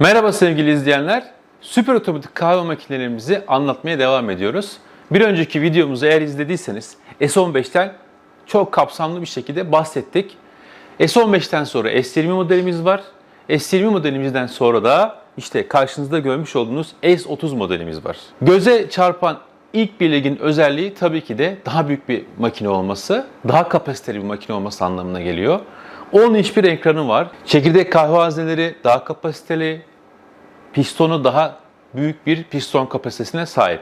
Merhaba sevgili izleyenler. Süper otomatik kahve makinelerimizi anlatmaya devam ediyoruz. Bir önceki videomuzu eğer izlediyseniz S15'ten çok kapsamlı bir şekilde bahsettik. S15'ten sonra S20 modelimiz var. S20 modelimizden sonra da işte karşınızda görmüş olduğunuz S30 modelimiz var. Göze çarpan ilk belirgin özelliği tabii ki de daha büyük bir makine olması, daha kapasiteli bir makine olması anlamına geliyor. 10 inç bir ekranı var. Çekirdek kahve hazneleri daha kapasiteli, pistonu daha büyük bir piston kapasitesine sahip.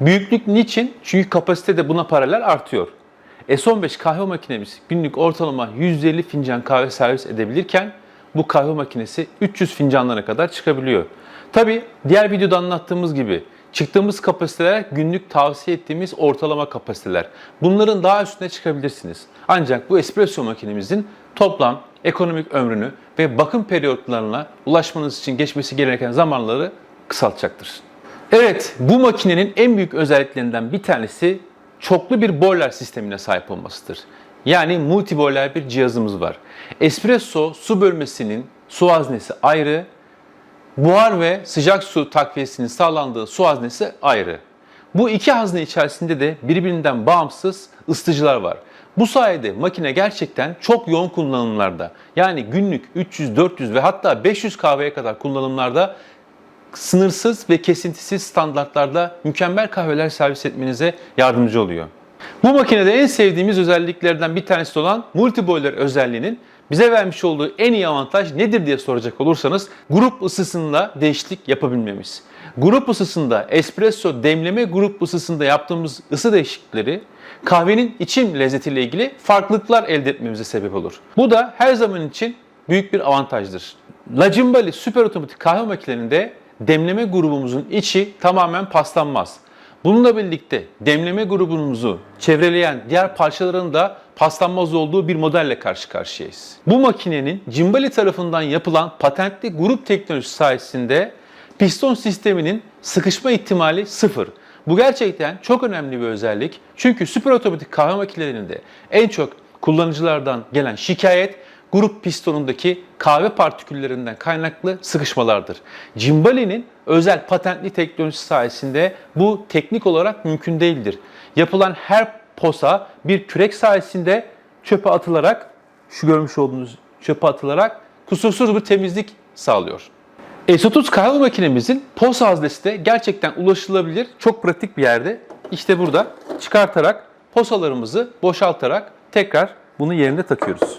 Büyüklük niçin? Çünkü kapasite de buna paralel artıyor. S15 kahve makinemiz günlük ortalama 150 fincan kahve servis edebilirken bu kahve makinesi 300 fincanlara kadar çıkabiliyor. Tabi diğer videoda anlattığımız gibi çıktığımız kapasiteler günlük tavsiye ettiğimiz ortalama kapasiteler. Bunların daha üstüne çıkabilirsiniz. Ancak bu espresso makinemizin toplam ekonomik ömrünü ve bakım periyotlarına ulaşmanız için geçmesi gereken zamanları kısaltacaktır. Evet, bu makinenin en büyük özelliklerinden bir tanesi çoklu bir boiler sistemine sahip olmasıdır. Yani multi boiler bir cihazımız var. Espresso su bölmesinin su haznesi ayrı, buhar ve sıcak su takviyesinin sağlandığı su haznesi ayrı. Bu iki hazne içerisinde de birbirinden bağımsız ısıtıcılar var. Bu sayede makine gerçekten çok yoğun kullanımlarda yani günlük 300, 400 ve hatta 500 kahveye kadar kullanımlarda sınırsız ve kesintisiz standartlarda mükemmel kahveler servis etmenize yardımcı oluyor. Bu makinede en sevdiğimiz özelliklerden bir tanesi olan multi boiler özelliğinin bize vermiş olduğu en iyi avantaj nedir diye soracak olursanız grup ısısında değişiklik yapabilmemiz. Grup ısısında espresso demleme grup ısısında yaptığımız ısı değişiklikleri kahvenin içim lezzetiyle ilgili farklılıklar elde etmemize sebep olur. Bu da her zaman için büyük bir avantajdır. La Cimbali süper otomatik kahve makinelerinde demleme grubumuzun içi tamamen paslanmaz. Bununla birlikte demleme grubumuzu çevreleyen diğer parçaların da paslanmaz olduğu bir modelle karşı karşıyayız. Bu makinenin Cimbali tarafından yapılan patentli grup teknolojisi sayesinde piston sisteminin sıkışma ihtimali sıfır. Bu gerçekten çok önemli bir özellik. Çünkü süper otomatik kahve makinelerinde en çok kullanıcılardan gelen şikayet grup pistonundaki kahve partiküllerinden kaynaklı sıkışmalardır. Cimbali'nin özel patentli teknolojisi sayesinde bu teknik olarak mümkün değildir. Yapılan her posa bir kürek sayesinde çöpe atılarak, şu görmüş olduğunuz çöpe atılarak kusursuz bir temizlik sağlıyor. S30 kahve makinemizin posa haznesi de gerçekten ulaşılabilir, çok pratik bir yerde. İşte burada çıkartarak posalarımızı boşaltarak tekrar bunu yerine takıyoruz.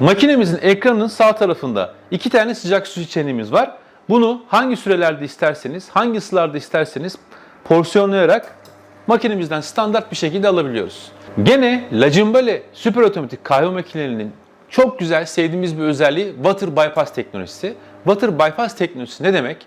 Makinemizin ekranının sağ tarafında iki tane sıcak su içeneğimiz var. Bunu hangi sürelerde isterseniz, hangi ısılarda isterseniz porsiyonlayarak makinemizden standart bir şekilde alabiliyoruz. Gene La Cimbale süper otomatik kahve makinelerinin çok güzel sevdiğimiz bir özelliği water bypass teknolojisi. Water bypass teknolojisi ne demek?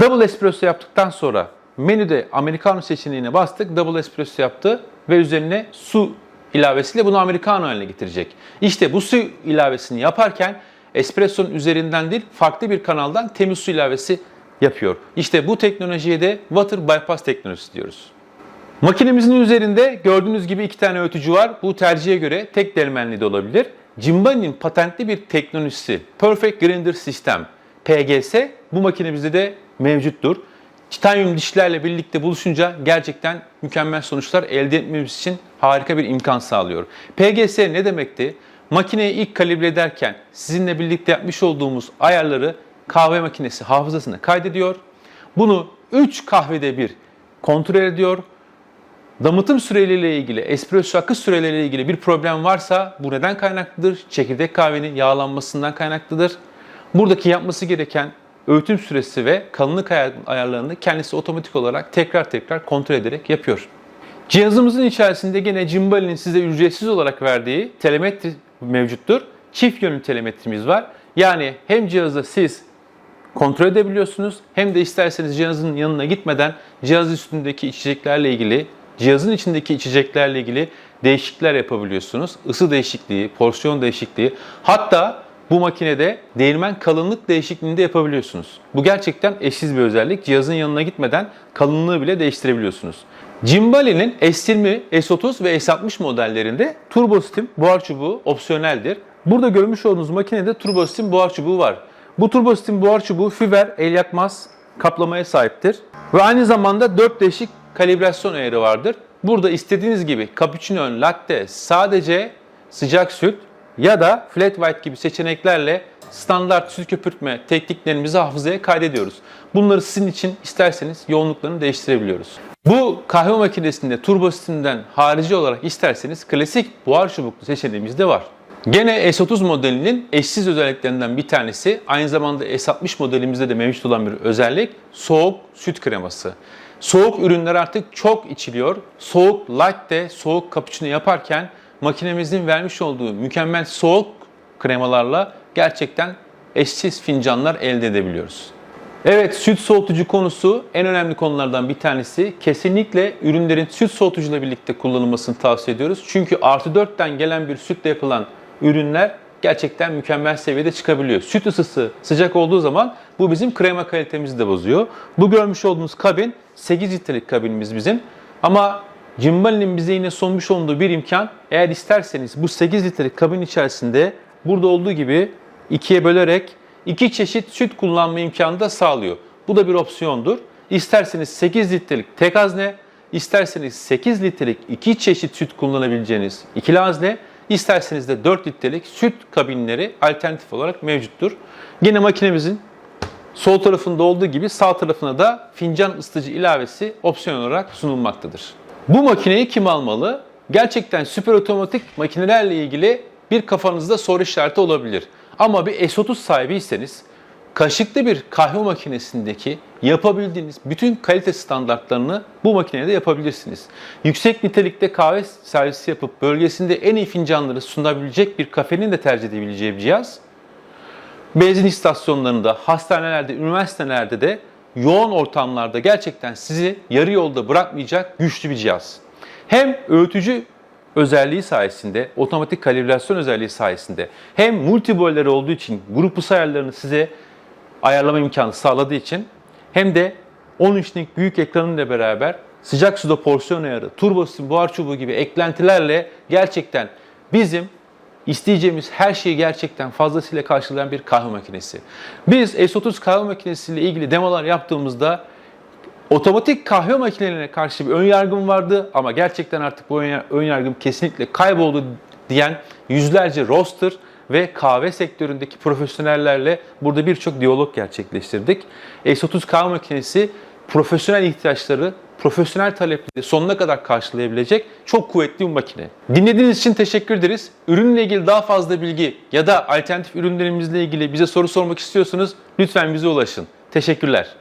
Double espresso yaptıktan sonra menüde americano seçeneğine bastık. Double espresso yaptı ve üzerine su ilavesiyle bunu americano haline getirecek. İşte bu su ilavesini yaparken espresso'nun üzerinden değil farklı bir kanaldan temiz su ilavesi yapıyor. İşte bu teknolojiye de water bypass teknolojisi diyoruz. Makinemizin üzerinde gördüğünüz gibi iki tane öğütücü var. Bu tercihe göre tek delmenli de olabilir. Cimbani'nin patentli bir teknolojisi Perfect Grinder System PGS bu makinemizde de mevcuttur. Titanyum dişlerle birlikte buluşunca gerçekten mükemmel sonuçlar elde etmemiz için harika bir imkan sağlıyor. PGS ne demekti? Makineyi ilk kalibre ederken sizinle birlikte yapmış olduğumuz ayarları kahve makinesi hafızasına kaydediyor. Bunu 3 kahvede bir kontrol ediyor. Damıtım süreleriyle ilgili, espresso akış süreleriyle ilgili bir problem varsa bu neden kaynaklıdır? Çekirdek kahvenin yağlanmasından kaynaklıdır. Buradaki yapması gereken öğütüm süresi ve kalınlık ayar- ayarlarını kendisi otomatik olarak tekrar tekrar kontrol ederek yapıyor. Cihazımızın içerisinde gene Cimbali'nin size ücretsiz olarak verdiği telemetri mevcuttur. Çift yönlü telemetrimiz var. Yani hem cihazda siz kontrol edebiliyorsunuz hem de isterseniz cihazın yanına gitmeden cihaz üstündeki içeceklerle ilgili, cihazın içindeki içeceklerle ilgili değişiklikler yapabiliyorsunuz. Isı değişikliği, porsiyon değişikliği, hatta bu makinede değirmen kalınlık değişikliğini de yapabiliyorsunuz. Bu gerçekten eşsiz bir özellik. Cihazın yanına gitmeden kalınlığı bile değiştirebiliyorsunuz. Cimbali'nin S20, S30 ve S60 modellerinde turbo steam buhar çubuğu opsiyoneldir. Burada görmüş olduğunuz makinede turbo steam buhar çubuğu var. Bu turbosistem buhar çubuğu fiber el yakmaz kaplamaya sahiptir. Ve aynı zamanda 4 değişik kalibrasyon ayarı vardır. Burada istediğiniz gibi cappuccino, latte, sadece sıcak süt ya da flat white gibi seçeneklerle standart süt köpürtme tekniklerimizi hafızaya kaydediyoruz. Bunları sizin için isterseniz yoğunluklarını değiştirebiliyoruz. Bu kahve makinesinde turbo sistemden harici olarak isterseniz klasik buhar çubuklu seçeneğimiz de var. Gene S30 modelinin eşsiz özelliklerinden bir tanesi, aynı zamanda S60 modelimizde de mevcut olan bir özellik, soğuk süt kreması. Soğuk ürünler artık çok içiliyor. Soğuk latte, soğuk cappuccino yaparken makinemizin vermiş olduğu mükemmel soğuk kremalarla gerçekten eşsiz fincanlar elde edebiliyoruz. Evet süt soğutucu konusu en önemli konulardan bir tanesi. Kesinlikle ürünlerin süt soğutucuyla birlikte kullanılmasını tavsiye ediyoruz. Çünkü artı 4'ten gelen bir sütle yapılan ürünler gerçekten mükemmel seviyede çıkabiliyor. Süt ısısı sıcak olduğu zaman bu bizim krema kalitemizi de bozuyor. Bu görmüş olduğunuz kabin 8 litrelik kabinimiz bizim. Ama Cimbali'nin bize yine sunmuş olduğu bir imkan eğer isterseniz bu 8 litrelik kabin içerisinde burada olduğu gibi ikiye bölerek iki çeşit süt kullanma imkanı da sağlıyor. Bu da bir opsiyondur. İsterseniz 8 litrelik tek hazne, isterseniz 8 litrelik iki çeşit süt kullanabileceğiniz ikili hazne, isterseniz de 4 litrelik süt kabinleri alternatif olarak mevcuttur. Yine makinemizin sol tarafında olduğu gibi sağ tarafına da fincan ısıtıcı ilavesi opsiyon olarak sunulmaktadır. Bu makineyi kim almalı? Gerçekten süper otomatik makinelerle ilgili bir kafanızda soru işareti olabilir. Ama bir S30 sahibiyseniz kaşıklı bir kahve makinesindeki yapabildiğiniz bütün kalite standartlarını bu makinede yapabilirsiniz. Yüksek nitelikte kahve servisi yapıp bölgesinde en iyi fincanları sunabilecek bir kafenin de tercih edebileceği bir cihaz. Benzin istasyonlarında, hastanelerde, üniversitelerde de yoğun ortamlarda gerçekten sizi yarı yolda bırakmayacak güçlü bir cihaz. Hem öğütücü özelliği sayesinde, otomatik kalibrasyon özelliği sayesinde hem multiboyları olduğu için grup ısı ayarlarını size ayarlama imkanı sağladığı için hem de 13'lik büyük ekranıyla beraber sıcak suda porsiyon ayarı, turbo sistem, buhar çubuğu gibi eklentilerle gerçekten bizim isteyeceğimiz her şeyi gerçekten fazlasıyla karşılayan bir kahve makinesi. Biz S30 kahve makinesiyle ilgili demolar yaptığımızda otomatik kahve makinelerine karşı bir ön yargım vardı ama gerçekten artık bu ön yargım kesinlikle kayboldu diyen yüzlerce roster ve kahve sektöründeki profesyonellerle burada birçok diyalog gerçekleştirdik. S30 kahve makinesi profesyonel ihtiyaçları, profesyonel talepleri sonuna kadar karşılayabilecek çok kuvvetli bir makine. Dinlediğiniz için teşekkür ederiz. Ürünle ilgili daha fazla bilgi ya da alternatif ürünlerimizle ilgili bize soru sormak istiyorsanız lütfen bize ulaşın. Teşekkürler.